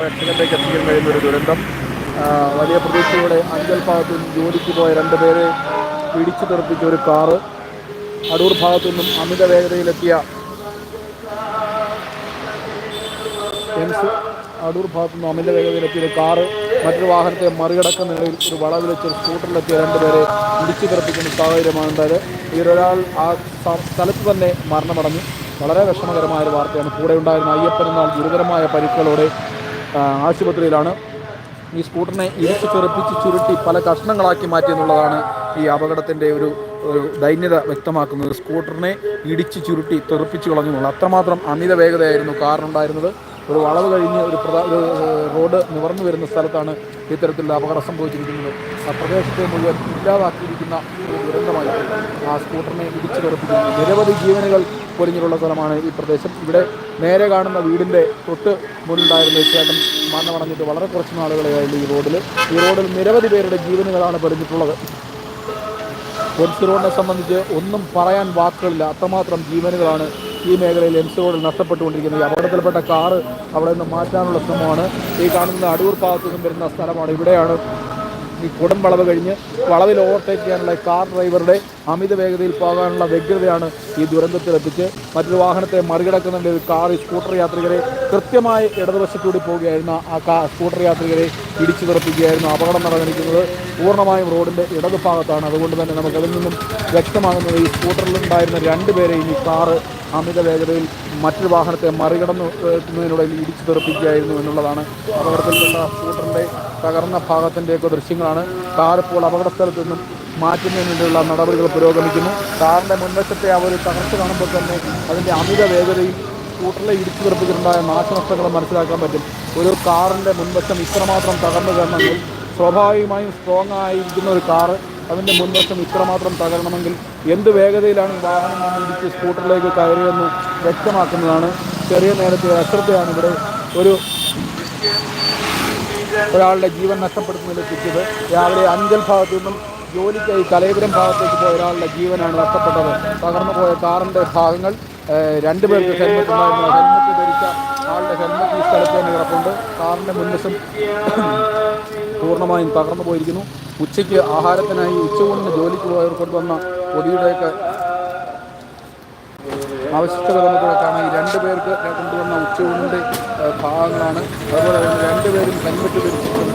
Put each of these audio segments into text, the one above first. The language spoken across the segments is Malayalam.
രക്ഷകത്തേക്ക് എത്തിക്കാൻ കഴിയുന്ന ഒരു ദുരന്തം. വലിയ പ്രതീക്ഷയോടെ അഞ്ചൽ ഭാഗത്തു നിന്ന് ജോലിക്ക് പോയ രണ്ടുപേരെ പിടിച്ചു തെറിപ്പിച്ച ഒരു കാറ് അടൂർ ഭാഗത്തു നിന്നും അമിത വേഗതയിലെത്തിയ അടൂർ ഭാഗത്തു നിന്നും അമിത വേഗതയിലെത്തിയ ഒരു കാറ് മറ്റൊരു വാഹനത്തെ മറികടക്കുന്ന നിലയിൽ ഒരു വളവിൽ ഒരു സ്കൂട്ടറിലെത്തിയ രണ്ടുപേരെ ഇടിച്ചു തെറിപ്പിക്കുന്ന സാഹചര്യമാണ് ഉണ്ടായത്. ഇവരൊരാൾ ആ സ്ഥ- സ്ഥലത്ത് തന്നെ മരണമടഞ്ഞു. വളരെ വിഷമകരമായ ഒരു വാർത്തയാണ് കൂടെ ഉണ്ടായിരുന്ന അയ്യപ്പൻ എന്നാൽ ഗുരുതരമായ പരിക്കുകളോടെ ആശുപത്രിയിലാണ്. ഈ സ്കൂട്ടറിനെ ഇടിച്ചു തെറിപ്പിച്ച് ചുരുട്ടി പല കഷ്ണങ്ങളാക്കി മാറ്റി എന്നുള്ളതാണ് ഈ അപകടത്തിന്റെ ഒരു ദൈന്യത വ്യക്തമാക്കുന്നത്. സ്കൂട്ടറിനെ ഇടിച്ച് ചുരുട്ടി തെറിപ്പിച്ച് കളഞ്ഞു അത്രമാത്രം അമിത വേഗതയായിരുന്നു കാറിനുണ്ടായിരുന്നത്. ഒരു വളവ് കഴിഞ്ഞ് ഒരു പ്രധാ ഒരു റോഡ് നിവർന്നു വരുന്ന സ്ഥലത്താണ് ഇത്തരത്തിലുള്ള അപകടം സംഭവിച്ചിരിക്കുന്നത്. ആ പ്രദേശത്തെ മുഴുവൻ ഇല്ലാതാക്കിയിരിക്കുന്ന ഒരു ദുരന്തമായി ആ സ്കൂട്ടറിനെ ഇടിച്ചു തെറിപ്പിക്കുന്നു നിരവധി ജീവനുകൾ പൊലിഞ്ഞിട്ടുള്ള സ്ഥലമാണ് ഈ പ്രദേശം. ഇവിടെ നേരെ കാണുന്ന വീടിന്റെ തൊട്ട് മുന്നുണ്ടായിരുന്ന ഒരു ചേട്ടൻ മരണമടഞ്ഞിട്ട് വളരെ കുറച്ച് നാളുകളെ ആയുള്ളൂ ഈ റോഡിൽ. ഈ റോഡിൽ നിരവധി പേരുടെ ജീവനുകളാണ് പൊലിഞ്ഞിട്ടുള്ളത് റോഡിനെ സംബന്ധിച്ച് ഒന്നും പറയാൻ വാക്കുകളില്ല. അത്രമാത്രം ജീവനുകളാണ് ഈ മേഖലയിൽ എംസ് റോഡിൽ നഷ്ടപ്പെട്ടുകൊണ്ടിരിക്കുന്നത് ഈ അപകടത്തിൽപ്പെട്ട കാറ് അവിടെ നിന്ന് മാറ്റാനുള്ള ശ്രമമാണ്. ഈ കാണുന്ന അടൂർ ഭാഗത്തു നിന്നും വരുന്ന സ്ഥലമാണ്. ഇവിടെയാണ് ഈ കൊടും വളവ് കഴിഞ്ഞ് വളവിൽ ഓവർടേക്ക് ചെയ്യാനുള്ള കാർ ഡ്രൈവറുടെ അമിത വേഗതയിൽ പോകാനുള്ള വ്യഗ്രതയാണ് ഈ ദുരന്തത്തിലെത്തിച്ച് മറ്റൊരു വാഹനത്തെ മറികടക്കുന്നുണ്ട് ഒരു കാർ സ്കൂട്ടർ യാത്രികരെ കൃത്യമായി ഇടതുവശത്തൂടി പോവുകയായിരുന്ന ആ കാ സ്കൂട്ടർ യാത്രികരെ പിടിച്ചു തെറിപ്പിക്കുകയായിരുന്നു അപകടം നടന്നിരിക്കുന്നത് പൂർണമായും റോഡിന്റെ ഇടതുഭാഗത്താണ് അതുകൊണ്ട് തന്നെ നമുക്കതിൽ നിന്നും വ്യക്തമാകുന്നത് ഈ സ്കൂട്ടറിലുണ്ടായിരുന്ന രണ്ടുപേരെയും ഈ കാറ് അമിത വേഗതയിൽ മറ്റൊരു വാഹനത്തെ മറികടന്നു എത്തുന്നതിനിടയിൽ ഇടിച്ചു തെറിപ്പിക്കുകയായിരുന്നു എന്നുള്ളതാണ് അപകടത്തിൽപ്പെട്ട സ്കൂട്ടറിന്റെ തകർന്ന ഭാഗത്തിന്റെയൊക്കെ ദൃശ്യങ്ങളാണ്. കാറിപ്പോൾ അപകട നിന്നും മാറ്റുന്നതിനുള്ള നടപടികൾ പുരോഗമിക്കുന്നു. കാറിന്റെ മുൻവശത്തെ ആ ഒരു തകർച്ച കാണുമ്പോൾ തന്നെ അതിന്റെ അമിത വേഗതയും സ്കൂട്ടറിലെ ഇടിച്ചു തെറിപ്പിച്ചിട്ടുണ്ടായ നാശനഷ്ടങ്ങളും മനസ്സിലാക്കാൻ പറ്റും. ഒരു കാറിന്റെ മുൻവശം ഇത്രമാത്രം തകർന്നു കയറണമെങ്കിൽ സ്വാഭാവികമായും സ്ട്രോങ് ആയിരിക്കുന്ന ഒരു കാറ് അതിന്റെ മുൻവശം ഇത്രമാത്രം തകരണമെങ്കിൽ എന്ത് വേഗതയിലാണ് വാഹനം ഇടിച്ച് സ്കൂട്ടറിലേക്ക് കയറിയെന്ന് വ്യക്തമാക്കുന്നതാണ്. ചെറിയ നേരത്തെ അശ്രദ്ധയാണ് ഇവിടെ ഒരു ഒരാളുടെ ജീവൻ നഷ്ടപ്പെടുത്തുന്നതിലെത്തിച്ചത് രാവിലെ അഞ്ചൽ ഭാഗത്തു നിന്നും ജോലിക്കായി കലയപുരം ഭാഗത്തേക്ക് പോയ ഒരാളുടെ ജീവനാണ് നഷ്ടപ്പെട്ടത്. തകർന്നു പോയ കാറിന്റെ ഭാഗങ്ങൾ രണ്ടുപേർക്ക് ഹെൽമെറ്റ് ഉണ്ടായിരുന്നു. ഹെൽമെറ്റ് ധരിച്ച ആളുടെ ഹെൽമെറ്റ് ഈ സ്ഥലത്ത് തന്നെ കിടപ്പുണ്ട്. കാറിന്റെ മുൻവശം പൂർണമായും തകർന്നു പോയിരിക്കുന്നു. ഉച്ചയ്ക്ക് ആഹാരത്തിനായി ഉച്ചയൂണിന് ജോലിക്ക് പോയവർ കൊണ്ടുവന്ന പൊതിയുടെയൊക്കെ അവശിഷ്ടത ഈ രണ്ട് പേർക്ക് കൊണ്ടുവന്ന ഉച്ചയൂണിന്റെ ഭാഗങ്ങളാണ്. അതുപോലെ തന്നെ രണ്ടുപേരും ഹെൽമെറ്റ് ധരിച്ചിട്ടും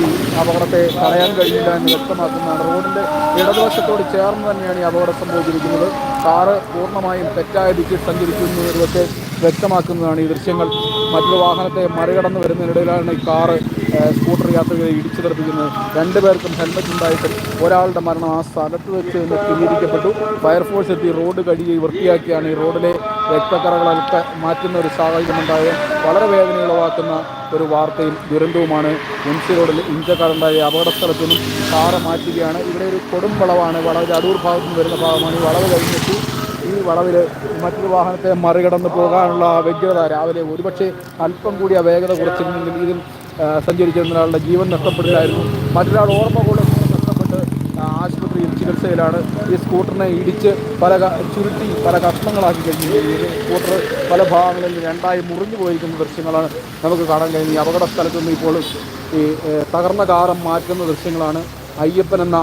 ഈ അപകടത്തെ തടയാൻ കഴിയില്ല എന്ന് വ്യക്തമാക്കുന്നതാണ്. റോഡിന്റെ ഇടതുവശത്തോട് ചേർന്ന് തന്നെയാണ് ഈ അപകടം സംഭവിച്ചിരിക്കുന്നത്. കാറ് പൂർണമായും തെറ്റായ ദിക്കിൽ സഞ്ചരിക്കുന്നു എന്നതൊക്കെ വ്യക്തമാക്കുന്നതാണ് ഈ ദൃശ്യങ്ങൾ. മറ്റൊരു വാഹനത്തെ മറികടന്ന് വരുന്നതിനിടയിലാണ് ഈ കാറ് സ്കൂട്ടർ യാത്രികരെ ഇടിച്ചു തെറിപ്പിക്കുന്നത് രണ്ടുപേർക്കും ഹെൽമെറ്റ് ഉണ്ടായിട്ട് ഒരാളുടെ മരണം ആ സ്ഥലത്ത് വെച്ച് തന്നെ സ്ഥിരീകരിക്കപ്പെട്ടു. ഫയർഫോഴ്സ് എത്തി റോഡ് കഴുകി വൃത്തിയാക്കിയാണ് ഈ റോഡിലെ രക്തക്കറകളൊക്കെ മാറ്റുന്ന ഒരു സാഹചര്യമുണ്ടായത് വളരെ വേദന ഉളവാക്കുന്ന ഒരു വാർത്തയും ദുരന്തവുമാണ് എം സി റോഡിൽ ഇഞ്ചക്കാരുണ്ടായ അപകട സ്ഥലത്തു നിന്നും കാറ് മാറ്റുകയാണ്. ഇവിടെ ഒരു കൊടും വളവാണ്. വളവിൽ അടൂർ ഭാഗത്തു നിന്ന് വരുന്ന ഭാഗമാണ്. ഈ വളവ് കഴിഞ്ഞിട്ട് ഈ വളവിൽ മറ്റൊരു വാഹനത്തെ മറികടന്ന് പോകാനുള്ള വ്യഗ്രത രാവിലെ ഒരുപക്ഷെ അല്പം കൂടി ആ വേഗത കുറച്ചിരുന്നെങ്കിൽ ഇതിൽ സഞ്ചരിച്ചിരുന്ന ഒരാളുടെ ജീവൻ നഷ്ടപ്പെട്ടില്ലായിരുന്നു. മറ്റൊരാൾ ഓർമ്മ കൂടെ നഷ്ടപ്പെട്ട് ആശുപത്രിയിൽ ചികിത്സയിലാണ്. ഈ സ്കൂട്ടറിനെ ഇടിച്ച് പല ചുരുട്ടി പല കഷ്ണങ്ങളാക്കി കഴിഞ്ഞു. ഈ സ്കൂട്ടർ പല ഭാഗങ്ങളിൽ രണ്ടായി മുറിഞ്ഞു പോയിരിക്കുന്ന ദൃശ്യങ്ങളാണ് നമുക്ക് കാണാൻ ഈ അപകട സ്ഥലത്തുനിന്ന് ഇപ്പോൾ ഈ തകർന്ന കാറം മാറ്റുന്ന ദൃശ്യങ്ങളാണ് അയ്യപ്പൻ എന്ന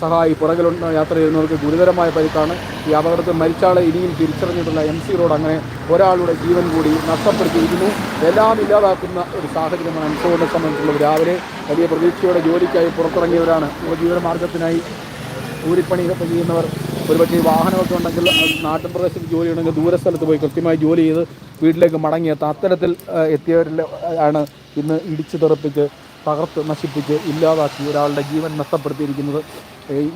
സഹായി പുറകിലുണ്ട് യാത്ര ചെയ്യുന്നവർക്ക് ഗുരുതരമായ പരിക്കാണ്. ഈ അപകടത്തിൽ മരിച്ചാളെ ഇനിയും തിരിച്ചറിഞ്ഞിട്ടുള്ള എം സി റോഡ് അങ്ങനെ ഒരാളുടെ ജീവൻ കൂടി നഷ്ടപ്പെടുത്തിയിരിക്കുന്നു എല്ലാം ഇല്ലാതാക്കുന്ന ഒരു സാഹചര്യമാണ് റോഡിനെ സംബന്ധിച്ചുള്ളത്. രാവിലെ വലിയ പ്രതീക്ഷയോടെ ജോലിക്കായി പുറത്തിറങ്ങിയവരാണ്. ഉപജീവനമാർഗത്തിനായി കൂലിപ്പണിയൊക്കെ ചെയ്യുന്നവർ. ഒരുപക്ഷെ വാഹനമൊക്കെ ഉണ്ടെങ്കിൽ അത് നാട്ടിൻ പ്രദേശത്ത് ജോലി ഉണ്ടെങ്കിൽ ദൂര സ്ഥലത്ത് പോയി കൃത്യമായി ജോലി ചെയ്ത് വീട്ടിലേക്ക് മടങ്ങിയെത്താം. അത്തരത്തിൽ എത്തിയവരിൽ ആണ് ഇന്ന് ഇടിച്ചു തെറിപ്പിച്ച് തകർത്ത് നശിപ്പിച്ച് ഇല്ലാതാക്കി ഒരാളുടെ ജീവൻ നഷ്ടപ്പെടുത്തിയിരിക്കുന്നത്.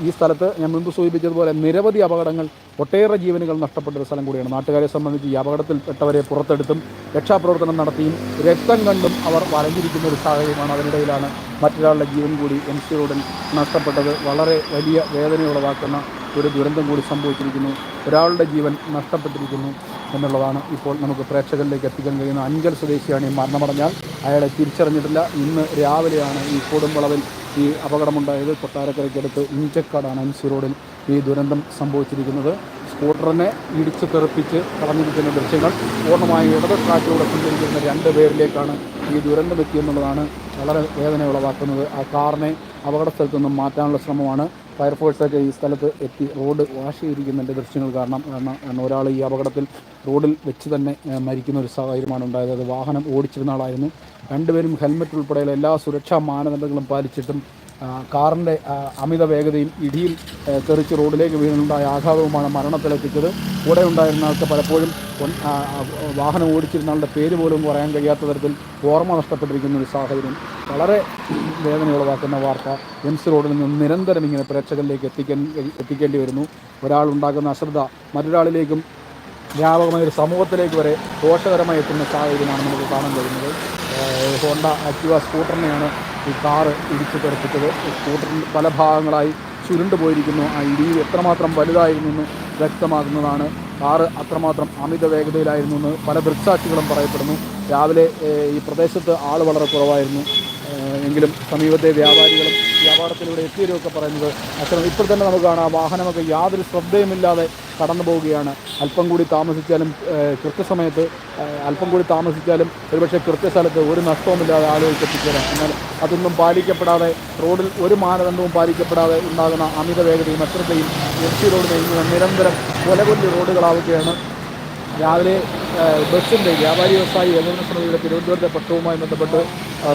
ഈ സ്ഥലത്ത് ഞാൻ മുൻപ് സൂചിപ്പിച്ചതുപോലെ നിരവധി അപകടങ്ങൾ ഒട്ടേറെ ജീവനുകൾ നഷ്ടപ്പെട്ട ഒരു സ്ഥലം കൂടിയാണ്. നാട്ടുകാരെ സംബന്ധിച്ച് ഈ അപകടത്തിൽപ്പെട്ടവരെ പുറത്തെടുത്തും രക്ഷാപ്രവർത്തനം നടത്തിയും രക്തം കണ്ടും അവർ വലഞ്ഞിരിക്കുന്ന ഒരു സാഹചര്യമാണ് അതിനിടയിലാണ് മറ്റൊരാളുടെ ജീവൻ കൂടി എം സി റോഡിൽ നഷ്ടപ്പെട്ടത്. വളരെ വലിയ വേദനയുളവാക്കുന്ന ഒരു ദുരന്തം കൂടി സംഭവിച്ചിരിക്കുന്നു. ഒരാളുടെ ജീവൻ നഷ്ടപ്പെട്ടിരിക്കുന്നു എന്നുള്ളതാണ് ഇപ്പോൾ നമുക്ക് പ്രേക്ഷകരിലേക്ക് എത്തിക്കാൻ കഴിയുന്ന അഞ്ചൽ സ്വദേശിയാണ് ഈ മരണമടഞ്ഞാൽ അയാളെ തിരിച്ചറിഞ്ഞിട്ടില്ല. ഇന്ന് രാവിലെയാണ് ഈ കൊടുമ്പളവിൽ ഈ അപകടമുണ്ടായത്. കൊട്ടാരക്കരയ്ക്കടുത്ത് ഇഞ്ചക്കാടാണ് എം സി റോഡിൽ ഈ ദുരന്തം സംഭവിച്ചിരിക്കുന്നത്. സ്കൂട്ടറിനെ ഇടിച്ചു തെറിപ്പിച്ച് കളഞ്ഞിരിക്കുന്ന ദൃശ്യങ്ങൾ പൂർണമായും ഇടത് കാറ്റിലൂടെ സഞ്ചരിക്കുന്ന രണ്ട് പേരിലേക്കാണ് ഈ ദുരന്തം എത്തിയെന്നുള്ളതാണ് വളരെ വേദന ഉളവാക്കുന്നത് ആ കാറിനെ അപകട സ്ഥലത്തു നിന്നും മാറ്റാനുള്ള ശ്രമമാണ് ഫയർഫോഴ്സൊക്കെ ഈ സ്ഥലത്ത് എത്തി റോഡ് വാഷ് ചെയ്തിരിക്കുന്നതിന്റെ ദൃശ്യങ്ങൾ കാരണം. കാരണം ഒരാൾ ഈ അപകടത്തിൽ റോഡിൽ വെച്ച് തന്നെ മരിക്കുന്ന ഒരു സാഹചര്യമാണ് ഉണ്ടായത്. അത് വാഹനം ഓടിച്ചിരുന്ന ആളായിരുന്നു. രണ്ടുപേരും ഹെൽമെറ്റ് ഉൾപ്പെടെയുള്ള എല്ലാ സുരക്ഷാ മാനദണ്ഡങ്ങളും പാലിച്ചിട്ടും കാറിന്റെ അമിത വേഗതയിൽ ഇടിയിൽ തെറിച്ച് റോഡിലേക്ക് വീണുണ്ടായ ആഘാതവുമാണ് മരണത്തിലെത്തിച്ചത്. കൂടെ ഉണ്ടായിരുന്ന ആൾക്ക് പലപ്പോഴും വാഹനം ഓടിച്ചിരുന്ന ആളുടെ പേര് പോലും പറയാൻ കഴിയാത്ത തരത്തിൽ ഓർമ്മ നഷ്ടപ്പെട്ടിരിക്കുന്ന ഒരു സാഹചര്യം. വളരെ വേദനയുളവാക്കുന്ന വാർത്ത എം സി റോഡിൽ നിന്ന് നിരന്തരം ഇങ്ങനെ പ്രേക്ഷകരിലേക്ക് എത്തിക്കാൻ എത്തിക്കേണ്ടി വരുന്നു. ഒരാളുണ്ടാക്കുന്ന അശ്രദ്ധ മറ്റൊരാളിലേക്കും വ്യാപകമായ ഒരു സമൂഹത്തിലേക്ക് വരെ ദോഷകരമായി എത്തുന്ന സാഹചര്യമാണ് നമുക്ക് കാണാൻ കഴിയുന്നത്. ഹോണ്ട ആക്ടിവ സ്കൂട്ടറിനെയാണ് ഈ കാറ് ഇടിച്ചു തെറിപ്പിച്ചത്. സ്കൂട്ടറിൽ പല ഭാഗങ്ങളായി ചുരുണ്ടു പോയിരിക്കുന്നു ആ ഇടിയിൽ എത്രമാത്രം വലുതായിരുന്നു എന്ന് വ്യക്തമാകുന്നതാണ് കാറ് അത്രമാത്രം അമിത വേഗതയിലായിരുന്നു എന്ന് പല ദൃക്സാക്ഷികളും പറയപ്പെടുന്നു. രാവിലെ ഈ പ്രദേശത്ത് ആൾ വളരെ കുറവായിരുന്നു. എങ്കിലും സമീപത്തെ വ്യാപാരികളും വ്യാപാരത്തിലൂടെ എത്തിയവരുമൊക്കെ പറയുന്നത് അച്ഛനും ഇപ്പോൾ തന്നെ നമുക്ക് കാണാം വാഹനമൊക്കെ യാതൊരു ശ്രദ്ധയുമില്ലാതെ കടന്നു പോവുകയാണ്. അല്പം കൂടി താമസിച്ചാലും കൃത്യസമയത്ത് അല്പം കൂടി താമസിച്ചാലും ഒരുപക്ഷെ കൃത്യസ്ഥലത്ത് ഒരു നഷ്ടവുമില്ലാതെ ആളുകൾക്ക് എത്തിച്ചേരാം. എന്നാൽ അതൊന്നും പാലിക്കപ്പെടാതെ റോഡിൽ ഒരു മാനദണ്ഡവും പാലിക്കപ്പെടാതെ ഉണ്ടാകുന്ന അമിത വേഗതയും അശ്രദ്ധയും എം സി റോഡിനെ നിരന്തരം കൊലകൊല്ലി റോഡുകളാവുകയാണ്. രാവിലെ ബസ്സിന്റെ വ്യാപാരി വ്യവസായി ഏകോപന സമിതിയുടെ തിരുവനന്തപുരത്തെ പ്രക്ഷോഭവുമായി ബന്ധപ്പെട്ട്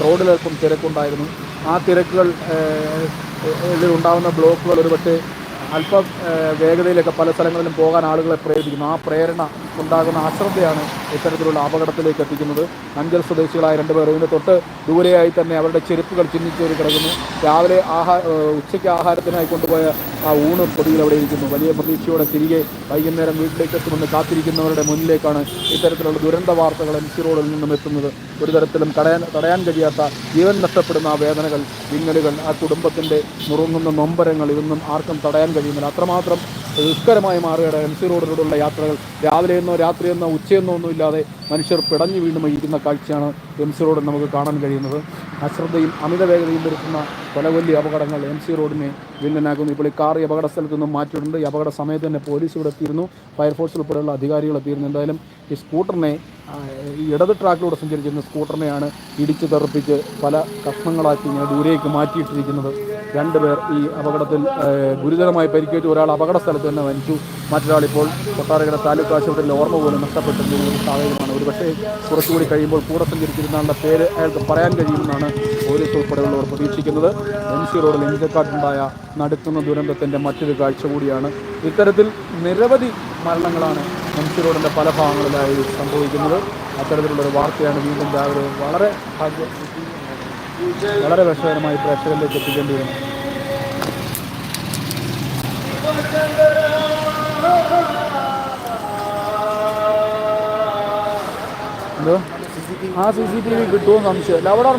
റോഡിലൽപ്പം തിരക്കുണ്ടായിരുന്നു. ആ തിരക്കുകൾ ഉണ്ടാകുന്ന ബ്ലോക്കുകൾ ഒരുപക്ഷെ അല്പം വേഗതയിലൊക്കെ പല സ്ഥലങ്ങളിലും പോകാൻ ആളുകളെ പ്രേരിപ്പിക്കുന്നു. ആ പ്രേരണ ഉണ്ടാകുന്ന അശ്രദ്ധയാണ് ഇത്തരത്തിലുള്ള അപകടത്തിലേക്ക് എത്തിക്കുന്നത്. അഞ്ചൽ സ്വദേശികളായ രണ്ടുപേർ ഇതിന് തൊട്ട് ദൂരെയായി തന്നെ അവരുടെ ചെരുപ്പുകൾ ചിഹ്നിച്ചേറി കിടക്കുന്നു. രാവിലെ ആഹാ ഉച്ചയ്ക്ക് ആഹാരത്തിനായി കൊണ്ടുപോയ ആ ഊണ് പൊടിയിൽ അവിടെ ഇരിക്കുന്നു. വലിയ പ്രതീക്ഷയോടെ തിരികെ വൈകുന്നേരം വീട്ടിലേക്ക് എത്തുമെന്ന് കാത്തിരിക്കുന്നവരുടെ മുന്നിലേക്കാണ് ഇത്തരത്തിലുള്ള ദുരന്ത വാർത്തകൾ എം സി റോഡിൽ നിന്നും എത്തുന്നത്. ഒരു തരത്തിലും തടയാൻ തടയാൻ കഴിയാത്ത ജീവൻ നഷ്ടപ്പെടുന്ന ആ വേദനകൾ വിങ്ങലുകൾ ആ കുടുംബത്തിന്റെ മുറുങ്ങുന്ന നൊമ്പരങ്ങൾ ഇതൊന്നും ആർക്കും തടയാൻ കഴിയുന്നില്ല. അത്രമാത്രം ദുഷ്കരമായി മാറുകയാണ് എം സി റോഡിലൂടെയുള്ള യാത്രകൾ. രാവിലെയെന്നോ രാത്രിയെന്നോ ഉച്ചയെന്നോ ഒന്നുമില്ലാതെ മനുഷ്യർ പിടഞ്ഞു വീണ്ടും ഇരിക്കുന്ന കാഴ്ചയാണ് എം സി റോഡിൽ നമുക്ക് കാണാൻ കഴിയുന്നത്. അശ്രദ്ധയും അമിത വേഗതയും വരുത്തുന്ന പല വലിയ അപകടങ്ങൾ എം സി റോഡിനെ വില്ലനാക്കുന്നു. ഇപ്പോൾ ഈ കാർ അപകട സ്ഥലത്ത് നിന്നും മാറ്റിയിട്ടുണ്ട്. ഈ അപകട സമയത്ത് തന്നെ പോലീസ് ഇവിടെ എത്തിയിരുന്നു. ഫയർഫോഴ്സ് ഉൾപ്പെടെയുള്ള അധികാരികൾ എത്തിയിരുന്നു. എന്തായാലും ഈ സ്കൂട്ടറിനെ ഈ ഇടത് ട്രാക്കിലൂടെ സഞ്ചരിച്ചിരുന്ന സ്കൂട്ടറിനെയാണ് ഇടിച്ചു തെറിപ്പിച്ച് പല കഷ്ണങ്ങളാക്കി ഇങ്ങനെ ദൂരേക്ക് മാറ്റിയിട്ടിരിക്കുന്നത്. രണ്ടുപേർ ഈ അപകടത്തിൽ ഗുരുതരമായി പരിക്കേറ്റ് ഒരാൾ അപകട സ്ഥലത്ത് തന്നെ മരിച്ചു. മറ്റൊരാൾ ഇപ്പോൾ കൊട്ടാരക്കര താലൂക്ക് ആശുപത്രിയിൽ ഓർമ്മ പോലും നഷ്ടപ്പെട്ടിരുന്ന ഒരു സാഹചര്യമാണ്. ഒരു പക്ഷേ കുറച്ചുകൂടി കഴിയുമ്പോൾ കൂടെ സഞ്ചരിച്ചിരുന്ന ആളുടെ പേര് അയാൾക്ക് പറയാൻ കഴിയുമെന്നാണ് പോലീസ് ഉൾപ്പെടെയുള്ളവർ പ്രതീക്ഷിക്കുന്നത്. എം സി റോഡിൽ ഇന്ത്യക്കാട്ടുണ്ടായ നടുക്കുന്ന ദുരന്തത്തിന്റെ മറ്റൊരു കാഴ്ച കൂടിയാണ്. ഇത്തരത്തിൽ നിരവധി മരണങ്ങളാണ് എം സി റോഡിന്റെ പല ഭാഗങ്ങളിലായി സംഭവിക്കുന്നത്. അത്തരത്തിലുള്ളൊരു വാർത്തയാണ് വീണ്ടും രാവിലെ വളരെ ഭാഗ്യ വളരെ വിഷകരമായി പ്രേക്ഷകരിലേക്ക് എത്തിക്കേണ്ടി വരുന്നു എന്തോ? ആ സി സി ടി വി കിട്ടുമോ സംശയം അവിടെ